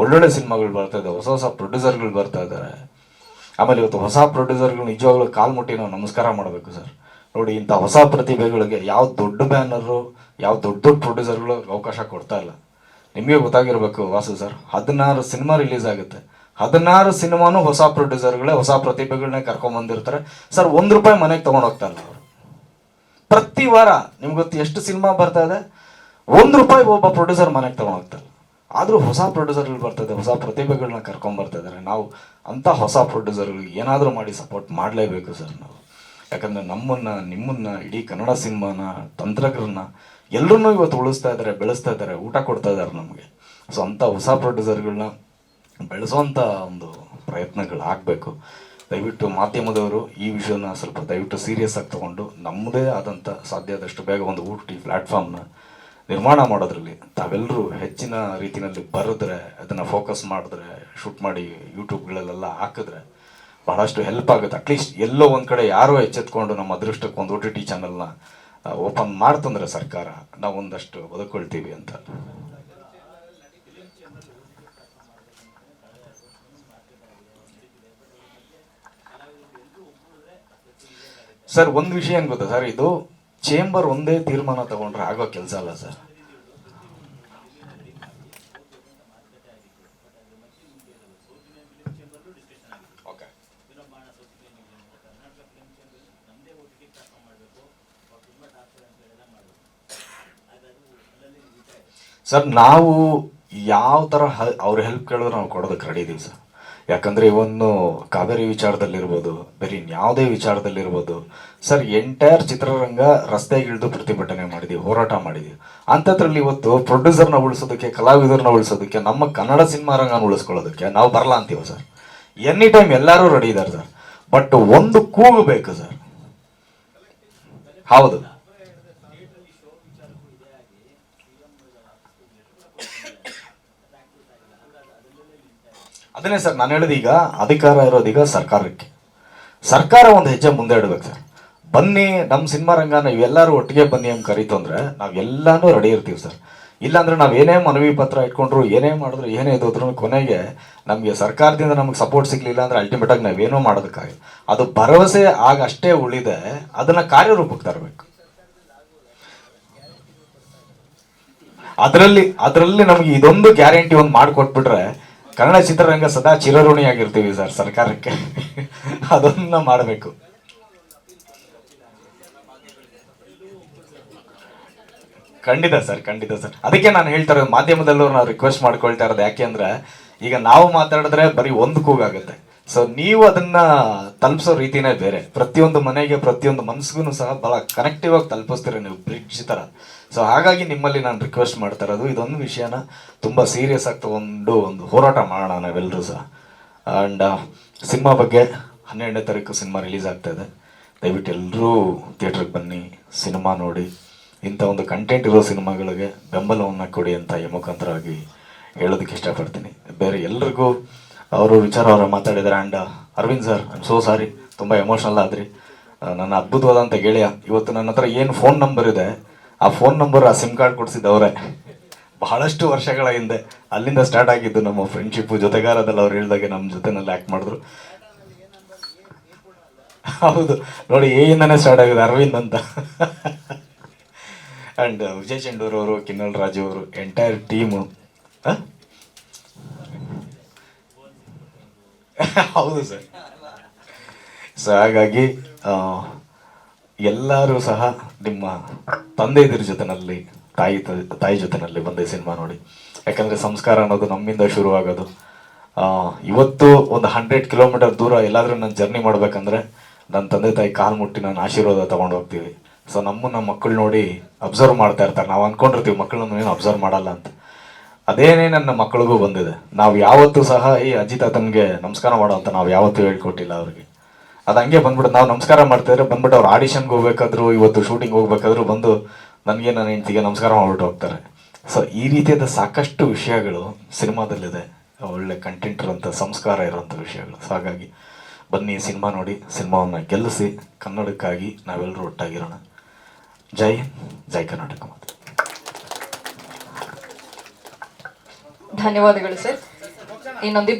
ಒಳ್ಳೊಳ್ಳೆ ಸಿನಿಮಾಗಳು ಬರ್ತಾ ಇದ್ದಾವೆ ಹೊಸ ಹೊಸ ಪ್ರೊಡ್ಯೂಸರ್ಗಳು ಬರ್ತಾ ಇದ್ದಾರೆ ಆಮೇಲೆ ಇವತ್ತು ಹೊಸ ಪ್ರೊಡ್ಯೂಸರ್ಗಳು ನಿಜವಾಗ್ಲೂ ಕಾಲ್ ಮುಟ್ಟಿ ನಾವು ನಮಸ್ಕಾರ ಮಾಡಬೇಕು ಸರ್. ನೋಡಿ, ಇಂಥ ಹೊಸ ಪ್ರತಿಭೆಗಳಿಗೆ ಯಾವ ದೊಡ್ಡ ಬ್ಯಾನರು ಯಾವ ದೊಡ್ಡ ದೊಡ್ಡ ಪ್ರೊಡ್ಯೂಸರ್ಗಳು ಅವಕಾಶ ಕೊಡ್ತಾ ಇಲ್ಲ. ನಿಮಗೆ ಗೊತ್ತಾಗಿರ್ಬೇಕು ವಾಸು ಸರ್, ಹದಿನಾರು ಸಿನಿಮಾ ರಿಲೀಸ್ ಆಗುತ್ತೆ. ಹದಿನಾರು ಸಿನಿಮಾನು ಹೊಸ ಪ್ರೊಡ್ಯೂಸರ್ಗಳೇ ಹೊಸ ಪ್ರತಿಭೆಗಳನ್ನೇ ಕರ್ಕೊಂಬಂದಿರ್ತಾರೆ ಸರ್, ಒಂದು ರೂಪಾಯಿ ಮನೆಗೆ ತೊಗೊಂಡು ಹೋಗ್ತಾ ಇಲ್ಲ ಅವರು. ಪ್ರತಿ ವಾರ, ನಿಮ್ಗೆ ಗೊತ್ತು ಎಷ್ಟು ಸಿನಿಮಾ ಬರ್ತಾ ಇದೆ? ಒಂದು ರೂಪಾಯಿ ಒಬ್ಬ ಪ್ರೊಡ್ಯೂಸರ್ ಮನೆಗೆ ತೊಗೊಂಡು ಹೋಗ್ತಾರೆ ಆದರೂ ಹೊಸ ಪ್ರೊಡ್ಯೂಸರ್ಗಳು ಬರ್ತದೆ ಹೊಸ ಪ್ರತಿಭೆಗಳನ್ನ ಕರ್ಕೊಂಡು ಬರ್ತಾ ಇದ್ದಾರೆ ನಾವು ಅಂಥ ಹೊಸ ಪ್ರೊಡ್ಯೂಸರ್ಗಳಿಗೆ ಏನಾದರೂ ಮಾಡಿ ಸಪೋರ್ಟ್ ಮಾಡಲೇಬೇಕು ಸರ್ ನಾವು. ಯಾಕಂದರೆ ನಮ್ಮನ್ನು, ನಿಮ್ಮನ್ನು, ಇಡೀ ಕನ್ನಡ ಸಿನಿಮಾನ ತಂತ್ರಜ್ಞರನ್ನ ಎಲ್ಲರನ್ನೂ ಇವತ್ತು ಉಳಿಸ್ತಾ ಇದ್ದಾರೆ ಬೆಳೆಸ್ತಾ ಇದ್ದಾರೆ ಊಟ ಕೊಡ್ತಾ ಇದ್ದಾರೆ ನಮಗೆ. ಸೊ ಅಂಥ ಹೊಸ ಪ್ರೊಡ್ಯೂಸರ್ಗಳನ್ನ ಬೆಳೆಸೋಂಥ ಒಂದು ಪ್ರಯತ್ನಗಳು ಆಗಬೇಕು. ದಯವಿಟ್ಟು ಮಾಧ್ಯಮದವರು ಈ ವಿಷಯನ ಸ್ವಲ್ಪ ದಯವಿಟ್ಟು ಸೀರಿಯಸ್ ಆಗಿ ತಗೊಂಡು, ನಮ್ಮದೇ ಆದಂಥ ಸಾಧ್ಯ ಆದಷ್ಟು ಬೇಗ ಒಂದು ಊಟಿ ಪ್ಲ್ಯಾಟ್ಫಾರ್ಮ್ನ ನಿರ್ಮಾಣ ಮಾಡೋದ್ರಲ್ಲಿ ತಾವೆಲ್ಲರೂ ಹೆಚ್ಚಿನ ರೀತಿಯಲ್ಲಿ ಬರೆದ್ರೆ, ಅದನ್ನು ಫೋಕಸ್ ಮಾಡಿದ್ರೆ ಶೂಟ್ ಮಾಡಿ ಯೂಟ್ಯೂಬ್ಗಳಲ್ಲೆಲ್ಲ ಹಾಕಿದ್ರೆ ಬಹಳಷ್ಟು ಹೆಲ್ಪ್ ಆಗುತ್ತೆ. ಅಟ್ಲೀಸ್ಟ್ ಎಲ್ಲೋ ಒಂದು ಕಡೆ ಯಾರೋ ಎಚ್ಚೆತ್ಕೊಂಡು ನಮ್ಮ ಅದೃಷ್ಟಕ್ಕೆ ಒಂದು ಒ ಟಿ ಟಿ ಚಾನಲ್ನ ಓಪನ್ ಮಾಡ್ತಂದ್ರೆ ಸರ್ಕಾರ, ನಾವು ಒಂದಷ್ಟು ಬದುಕೊಳ್ತೀವಿ ಅಂತ. ಸರ್, ಒಂದು ವಿಷಯ ಏನು ಗೊತ್ತಾ ಸರ್? ಇದು ಚೇಂಬರ್ ಒಂದೇ ತೀರ್ಮಾನ ತಗೊಂಡ್ರೆ ಆಗೋ ಕೆಲಸ ಅಲ್ಲ ಸರ್. ಸರ್, ನಾವು ಯಾವ ಥರ ಅವ್ರ ಹೆಲ್ಪ್ ಕೇಳಿದ್ರೆ ನಾವು ಕೊಡೋದಕ್ಕೆ ರೆಡಿ ಇದೀವಿ ಸರ್. ಯಾಕಂದ್ರೆ ಇವನ್ನು ಕಾವೇರಿ ವಿಚಾರದಲ್ಲಿರ್ಬೋದು, ಬೇರೆ ಇನ್ಯಾವುದೇ ವಿಚಾರದಲ್ಲಿರ್ಬೋದು, ಸರ್ ಎಂಟೈರ್ ಚಿತ್ರರಂಗ ರಸ್ತೆಗೆ ಇಳಿದು ಪ್ರತಿಭಟನೆ ಮಾಡಿದೀವಿ, ಹೋರಾಟ ಮಾಡಿದೀವಿ. ಅಂಥದ್ರಲ್ಲಿ ಇವತ್ತು ಪ್ರೊಡ್ಯೂಸರ್ನ ಉಳಿಸೋದಕ್ಕೆ ಕಲಾವಿದರನ್ನ ಉಳಿಸೋದಕ್ಕೆ, ನಮ್ಮ ಕನ್ನಡ ಸಿನಿಮಾ ರಂಗನ ಉಳಿಸ್ಕೊಳ್ಳೋದಕ್ಕೆ ನಾವು ಬರಲ್ಲ ಅಂತೀವಿ ಸರ್? ಎನಿ ಟೈಮ್ ಎಲ್ಲರೂ ರೆಡಿ ಇದ್ದಾರೆ ಸರ್. ಬಟ್ ಒಂದು ಕೂಗು ಬೇಕು ಸರ್. ಹೌದು. ಅದನ್ನೇ ಸರ್ ನಾನು ಹೇಳಿದ ಈಗ ಅಧಿಕಾರ ಈಗ ಸರ್ಕಾರಕ್ಕೆ. ಸರ್ಕಾರ ಒಂದು ಹೆಜ್ಜೆ ಮುಂದೆ ಇಡಬೇಕು ಸರ್. ಬನ್ನಿ ನಮ್ಮ ಸಿನಿಮಾ ರಂಗನ ಇವೆಲ್ಲರೂ ಒಟ್ಟಿಗೆ ಬನ್ನಿ ಅಂತ ಕರೀತು ಅಂದರೆ ನಾವೆಲ್ಲನೂ ರೆಡಿ ಇರ್ತೀವಿ ಸರ್. ಇಲ್ಲಾಂದರೆ ನಾವು ಏನೇ ಮನವಿ ಪತ್ರ ಇಟ್ಕೊಂಡ್ರು, ಏನೇ ಮಾಡಿದ್ರು, ಏನೇ ಇದ್ರು ಕೊನೆಗೆ ನಮಗೆ ಸರ್ಕಾರದಿಂದ ನಮಗೆ ಸಪೋರ್ಟ್ ಸಿಗಲಿಲ್ಲ ಅಂದರೆ ಅಲ್ಟಿಮೇಟಾಗಿ ನಾವೇನೋ ಮಾಡೋದಕ್ಕಾಗಿಲ್ಲ. ಅದು ಭರವಸೆ ಆಗ ಅಷ್ಟೇ ಉಳಿದೆ, ಅದನ್ನು ಕಾರ್ಯರೂಪಕ್ಕೆ ತರಬೇಕು. ಅದರಲ್ಲಿ ಅದರಲ್ಲಿ ನಮಗೆ ಇದೊಂದು ಗ್ಯಾರಂಟಿ ಒಂದು ಮಾಡಿಕೊಟ್ಬಿಟ್ರೆ ಕನ್ನಡ ಚಿತ್ರರಂಗ ಸದಾ ಚಿರಋಣಿಯಾಗಿರ್ತೀವಿ ಸರ್ ಸರ್ಕಾರಕ್ಕೆ. ಅದನ್ನ ಮಾಡಬೇಕು. ಖಂಡಿತ ಸರ್ ಖಂಡಿತ ಸರ್. ಅದಕ್ಕೆ ನಾನು ಹೇಳ್ತಾ ಇರೋದು, ಮಾಧ್ಯಮದಲ್ಲೂ ನಾವು ರಿಕ್ವೆಸ್ಟ್ ಮಾಡ್ಕೊಳ್ತಾ ಇರೋದು ಯಾಕೆ ಅಂದ್ರೆ, ಈಗ ನಾವು ಮಾತಾಡಿದ್ರೆ ಬರೀ ಒಂದು ಕೂಗಾಗುತ್ತೆ. ಸೊ ನೀವು ಅದನ್ನ ತಲುಪಿಸೋ ರೀತಿನೇ ಬೇರೆ. ಪ್ರತಿಯೊಂದು ಮನೆಗೆ, ಪ್ರತಿಯೊಂದು ಮನ್ಸಿಗೂ ಸಹ ಬಹಳ ಕನೆಕ್ಟಿವ್ ಆಗಿ ತಲುಪಿಸ್ತೀರ ನೀವು ಬ್ರಿಡ್ಜ್ ತರ ಸೊ ಹಾಗಾಗಿ ನಿಮ್ಮಲ್ಲಿ ನಾನು ರಿಕ್ವೆಸ್ಟ್ ಮಾಡ್ತಾ ಇರೋದು, ಇದೊಂದು ವಿಷಯನ ತುಂಬ ಸೀರಿಯಸ್ ಆಗಿ ತಗೊಂಡು ಒಂದು ಹೋರಾಟ ಮಾಡೋಣ ನಾವೆಲ್ಲರೂ ಸಹ. ಆ್ಯಂಡ್ ಸಿನಿಮಾ ಬಗ್ಗೆ ಹನ್ನೆರಡನೇ ತಾರೀಕು ಸಿನಿಮಾ ರಿಲೀಸ್ ಆಗ್ತಾ ಇದೆ. ದಯವಿಟ್ಟು ಎಲ್ಲರೂ ಥಿಯೇಟ್ರಿಗೆ ಬನ್ನಿ, ಸಿನಿಮಾ ನೋಡಿ. ಇಂಥ ಒಂದು ಕಂಟೆಂಟ್ ಇರೋ ಸಿನಿಮಾಗಳಿಗೆ ಬೆಂಬಲವನ್ನು ಕೊಡಿ ಅಂತ ಈ ಮುಖಾಂತರವಾಗಿ ಹೇಳೋದಕ್ಕೆ ಇಷ್ಟಪಡ್ತೀನಿ. ಬೇರೆ ಎಲ್ರಿಗೂ ಅವರು ವಿಚಾರ ಅವರ ಮಾತಾಡಿದ್ದಾರೆ. And Arvind sir I'm so sorry ತುಂಬ ಎಮೋಷ್ನಲ್ ಆದ್ರಿ. ನನ್ನ ಅದ್ಭುತವಾದಂಥ ಗೆಳೆಯ, ಇವತ್ತು ನನ್ನ ಹತ್ರ ಏನು ಫೋನ್ ನಂಬರ್ ಇದೆ ಆ ಫೋನ್ ನಂಬರ್ ಆ ಸಿಮ್ ಕಾರ್ಡ್ ಕೊಡಿಸಿದ್ದವ್ರೆ ಬಹಳಷ್ಟು ವರ್ಷಗಳ ಹಿಂದೆ ಅಲ್ಲಿಂದ ಸ್ಟಾರ್ಟ್ ಆಗಿದ್ದು ನಮ್ಮ ಫ್ರೆಂಡ್ಶಿಪ್ ಜೊತೆಗಾರದಲ್ಲಿ ಅವ್ರು ಹೇಳಿದಾಗ ನಮ್ಮ ಜೊತೆನಲ್ಲಿ ಆ್ಯಕ್ಟ್ ಮಾಡಿದ್ರು. ಹೌದು, ನೋಡಿ ಏಯಿಂದನೇ ಸ್ಟಾರ್ಟ್ ಆಗಿದೆ, ಅರವಿಂದ್ ಅಂತ. ಆ್ಯಂಡ್ ವಿಜಯ್ ಚಂಡೂರ್ ಅವರು ಕಿನ್ನಲ್ ರಾಜು ಅವರು ಎಂಟೈರ್ ಟೀಮು ಹೌದು ಸರ್. ಸೊ ಹಾಗಾಗಿ ಎಲ್ಲರೂ ಸಹ ನಿಮ್ಮ ತಂದೆದಿರ ಜೊತೆನಲ್ಲಿ, ತಾಯಿ ತಾಯಿ ಜೊತೆನಲ್ಲಿ ಬಂದೆ ಸಿನಿಮಾ ನೋಡಿ. ಯಾಕಂದ್ರೆ ಸಂಸ್ಕಾರ ಅನ್ನೋದು ನಮ್ಮಿಂದ ಶುರುವಾಗೋದು. ಇವತ್ತು ಒಂದು ಹಂಡ್ರೆಡ್ ಕಿಲೋಮೀಟರ್ ದೂರ ಎಲ್ಲಾದರೂ ನಾನು ಜರ್ನಿ ಮಾಡಬೇಕಂದ್ರೆ ನನ್ನ ತಂದೆ ತಾಯಿ ಕಾಲು ಮುಟ್ಟಿ ನಾನು ಆಶೀರ್ವಾದ ತಗೊಂಡು ಹೋಗ್ತೀವಿ. ಸೊ ನಮ್ಮನ್ನ ಮಕ್ಕಳು ನೋಡಿ ಅಬ್ಸರ್ವ್ ಮಾಡ್ತಾ ಇರ್ತಾರೆ. ನಾವು ಅನ್ಕೊಂಡಿರ್ತೀವಿ ಮಕ್ಕಳನ್ನ ಏನು ಅಬ್ಸರ್ವ್ ಮಾಡಲ್ಲ ಅಂತ. ಅದೇನೇ ನನ್ನ ಮಕ್ಕಳಿಗೂ ಬಂದಿದೆ. ನಾವು ಯಾವತ್ತೂ ಸಹ ಈ ಅಜ್ಜಿ ತನಗೆ ನಮಸ್ಕಾರ ಮಾಡೋ ಅಂತ ನಾವು ಯಾವತ್ತೂ ಹೇಳ್ಕೊಟ್ಟಿಲ್ಲ ಅವ್ರಿಗೆ. ಅದು ಹಂಗೆ ಬಂದ್ಬಿಟ್ಟು ನಾವು ನಮಸ್ಕಾರ ಮಾಡ್ತಿದ್ರೆ ಬಂದ್ಬಿಟ್ಟು ಅವ್ರು ಆಡಿಷನ್ಗೆ ಹೋಗ್ಬೇಕಾದ್ರು, ಇವತ್ತು ಶೂಟಿಂಗ್ ಹೋಗ್ಬೇಕಾದ್ರು ಬಂದು ನನಗೆ ನನ್ನ ಹೆಂಡತಿಗೆ ನಮಸ್ಕಾರ ಮಾಡ್ಬಿಟ್ಟು ಹೋಗ್ತಾರೆ. ಸೊ ಈ ರೀತಿಯಾದ ಸಾಕಷ್ಟು ವಿಷಯಗಳು ಸಿನಿಮಾದಲ್ಲಿದೆ. ಒಳ್ಳೆ ಕಂಟೆಂಟ್ ಇರುವಂಥ ಸಂಸ್ಕಾರ ಇರೋಂಥ ವಿಷಯಗಳು. ಸೊ ಹಾಗಾಗಿ ಬನ್ನಿ ಸಿನಿಮಾ ನೋಡಿ, ಸಿನಿಮಾವನ್ನು ಗೆಲ್ಲಿಸಿ, ಕನ್ನಡಕ್ಕಾಗಿ ನಾವೆಲ್ಲರೂ ಒಟ್ಟಾಗಿರೋಣ. ಜೈ ಜೈ ಕರ್ನಾಟಕ ಮಾತು. ಧನ್ಯವಾದಗಳು ಸರ್. ಇನ್ನೊಂದು